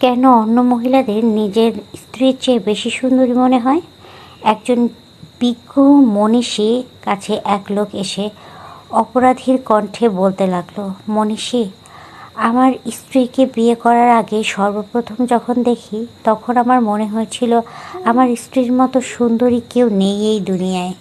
কেন অন্য মহিলাদের নিজের স্ত্রীর চেয়ে বেশি সুন্দরী মনে হয়? একজন বিজ্ঞ মনীষী কাছে এক লোক এসে অপরাধীর কণ্ঠে বলতে লাগল, মনীষী, আমার স্ত্রীকে বিয়ে করার আগে সর্বপ্রথম যখন দেখি, তখন আমার মনে হয়েছিল আমার স্ত্রীর মতো সুন্দরী কেউ নেই এই দুনিয়ায়।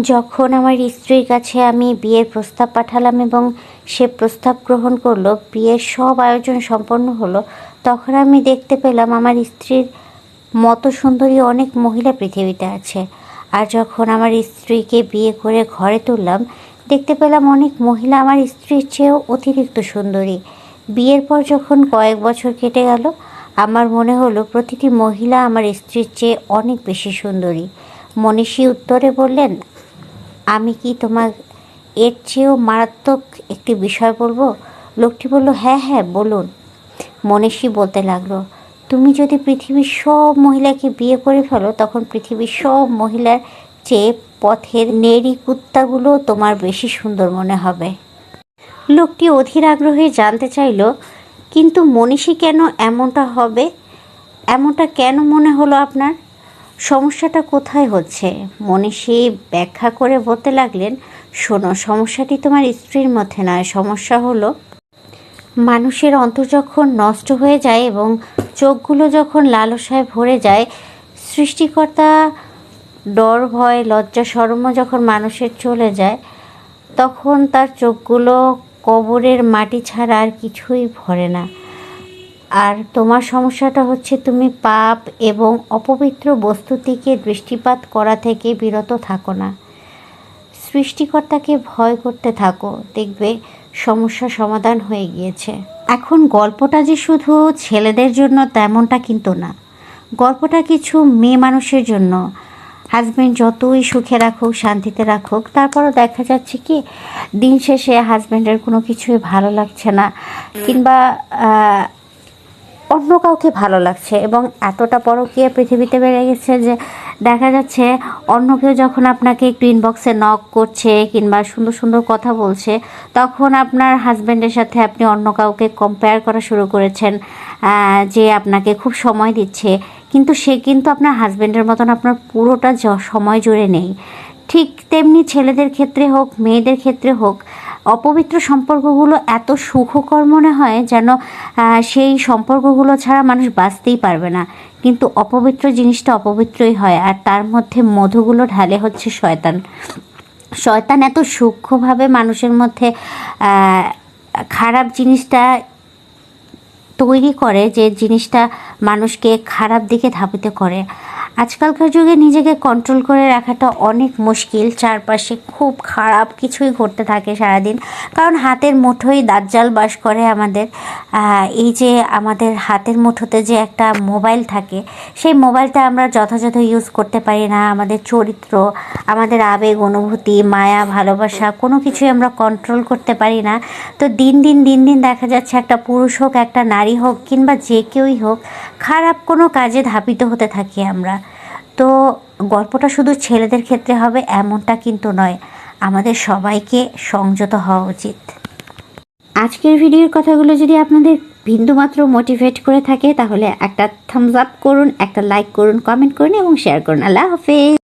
যখন আমার স্ত্রীর কাছে আমি বিয়ের প্রস্তাব পাঠালাম এবং সে প্রস্তাব গ্রহণ করল, বিয়ের সব আয়োজন সম্পন্ন হলো। তখন আমি দেখতে পেলাম আমার স্ত্রীর মতো সুন্দরী অনেক মহিলা পৃথিবীতে আছে। আর যখন আমার স্ত্রীকে বিয়ে করে ঘরে তুললাম, দেখতে পেলাম অনেক মহিলা আমার স্ত্রীর চেয়েও অতিরিক্ত সুন্দরী। বিয়ের পর যখন কয়েক বছর কেটে গেল, আমার মনে হলো প্রতিটি মহিলা আমার স্ত্রীর চেয়ে অনেক বেশি সুন্দরী। মনীষী উত্তরে বললেন, আমি কি তোমার এর চেয়েও মারাত্মক একটি বিষয় বলব। লোকটি বলল হ্যাঁ হ্যাঁ বলুন। মনীষী বলতে লাগল, তুমি যদি পৃথিবীর সব মহিলাকে বিয়ে করে ফেলো, তখন পৃথিবীর সব মহিলার চেয়ে পথের নেড়ি কুত্তাগুলো তোমার বেশি সুন্দর মনে হবে। লোকটি অধীর আগ্রহে জানতে চাইল, কিন্তু মনীষী কেন এমনটা হবে? এমনটা কেন মনে হলো আপনার? সমস্যাটা কোথায় হচ্ছে? মনীষী ব্যাখ্যা করে বলতে লাগলেন শোনো, সমস্যাটি তোমার স্ত্রীর মধ্যে নয়। সমস্যা হলো, মানুষের অন্তর যখন নষ্ট হয়ে যায় এবং চোখগুলো যখন লালসায় ভরে যায়, সৃষ্টিকর্তা ডর, ভয়, লজ্জা শরমও যখন মানুষের চলে যায়, তখন তার চোখগুলো কবরের মাটি ছাড়া আর কিছুই ভরে না। আর তোমার সমস্যাটা হচ্ছে তুমি পাপ এবং অপবিত্র বস্তুর দিকে দৃষ্টিপাত করা থেকে বিরত থাকো না। সৃষ্টিকর্তাকে ভয় করতে থাকো দেখবে সমস্যা সমাধান হয়ে গিয়েছে। এখন গল্পটা যে শুধু ছেলেদের জন্য তেমনটা কিন্তু না। গল্পটা কিছু মেয়ে মানুষের জন্য। হাজব্যান্ড যতই সুখে রাখুক শান্তিতে রাখুক তারপরও দেখা যাচ্ছে কি দিন শেষে হাজব্যান্ডের কোনো কিছুই ভালো লাগছে না। কিংবা অন্য কাউকে ভালো লাগছে এবং এতটা বড় পরকীয়া পৃথিবীতে বেড়ে গেছে যে দেখা যাচ্ছে অন্য কেউ যখন আপনাকে একটু ইনবক্সে নক করছে কিংবা সুন্দর সুন্দর কথা বলছে, তখন আপনার হাজব্যান্ডের সাথে আপনি অন্য কাউকে কম্পেয়ার করা শুরু করেছেন যে আপনাকে খুব সময় দিচ্ছে। কিন্তু সে কিন্তু আপনার হাজব্যান্ডের মতন আপনার পুরোটা সময় জুড়ে নেই। ঠিক তেমনি ছেলেদের ক্ষেত্রে হোক, মেয়েদের ক্ষেত্রে হোক অপবিত্র সম্পর্কগুলো এত সুখকর মনে হয় যেন সেই সম্পর্কগুলো ছাড়া মানুষ বাঁচতেই পারবে না। কিন্তু অপবিত্র জিনিসটা অপবিত্রই হয় আর তার মধ্যে মধুগুলো ঢালে হচ্ছে শয়তান। শয়তান এত সূক্ষ্মভাবে মানুষের মধ্যে খারাপ জিনিসটা তৈরি করে যে জিনিসটা মানুষকে খারাপ দিকে ধাবিত করে। আজকালকার যুগে নিজেকে কন্ট্রোল করে রাখাটা অনেক মুশকিল। চারপাশে খুব খারাপ কিছুই ঘটতে থাকে সারাদিন। কারণ হাতের মুঠোই দাজ্জাল বাস করে আমাদের। এই যে আমাদের হাতের মুঠোতে যে একটা মোবাইল থাকে, সেই মোবাইলটা আমরা যথাযথ ইউজ করতে পারি না। আমাদের চরিত্র, আমাদের আবেগ, অনুভূতি, মায়া, ভালোবাসা, কোনো কিছুই আমরা কন্ট্রোল করতে পারি না। তো দিন দিন দিন দিন দেখা যাচ্ছে একটা পুরুষ হোক, একটা নারী হোক, কিংবা যে কেউই হোক, খারাপ কোনো কাজে ধাবিত হতে থাকি আমরা। তো গল্পটা শুধু ছেলেদের ক্ষেত্রে হবে এমনটা কিন্তু নয়, আমাদের সবাইকে সংযত হওয়া উচিত। আজকের ভিডিওর কথাগুলো যদি আপনাদের বিন্দুমাত্র মোটিভেট করে থাকে, তাহলে একটা থামস আপ করুন, একটা লাইক করুন কমেন্ট করুন এবং শেয়ার করুন। আল্লাহ হাফেজ!